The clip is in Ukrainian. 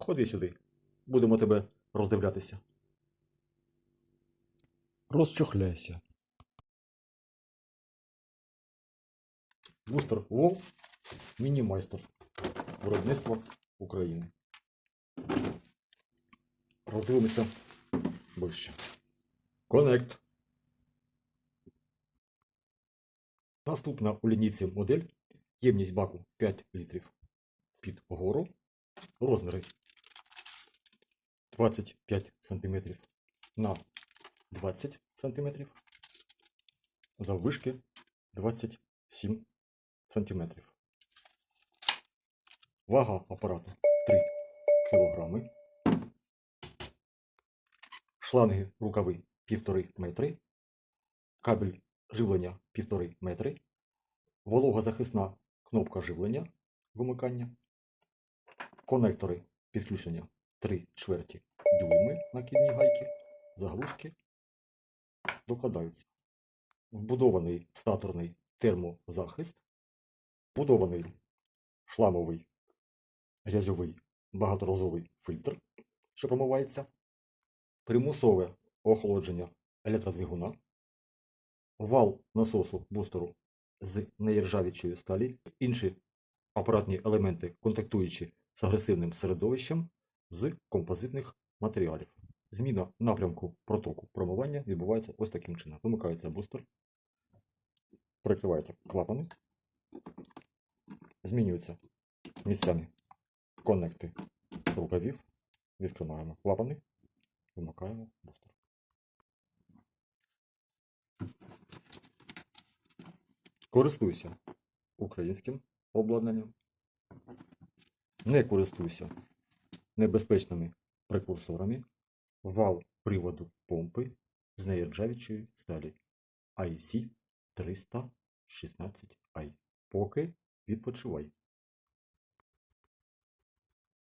Ходи сюди. Будемо тебе роздивлятися. Розчохляйся. Бустер Вов Міні-майстер. Виробництво України. Роздивимося ближче. Connect. Наступна у лінійці модель. Ємність баку 5 літрів під гору. Розміри 25 см на 20 см. Заввишки 27 см. Вага апарату 3 кг. Шланги рукави 1,5 метри. Кабель живлення 1,5 метри. Вологозахисна кнопка живлення вимикання. Конектори підключення 3 чверті дюйми накидні гайки. Заглушки докладаються. Вбудований статорний термозахист. Вбудований шламовий грязьовий багаторазовий фільтр, що промивається. Примусове охолодження електродвигуна. Вал насосу бустеру з неіржавічої сталі. Інші апаратні елементи, контактуючи з агресивним середовищем з композитних матеріалів. Зміна напрямку протоку промивання відбувається ось таким чином. Вимикається бустер, прикриваються клапани, змінюються місцями коннекти рукавів, відкриваємо клапани, вимикаємо бустер. Користуйся українським обладнанням. Не користуйся небезпечними прекурсорами. Вал приводу помпи з неіржавічої сталі IC 316i. Поки відпочивай.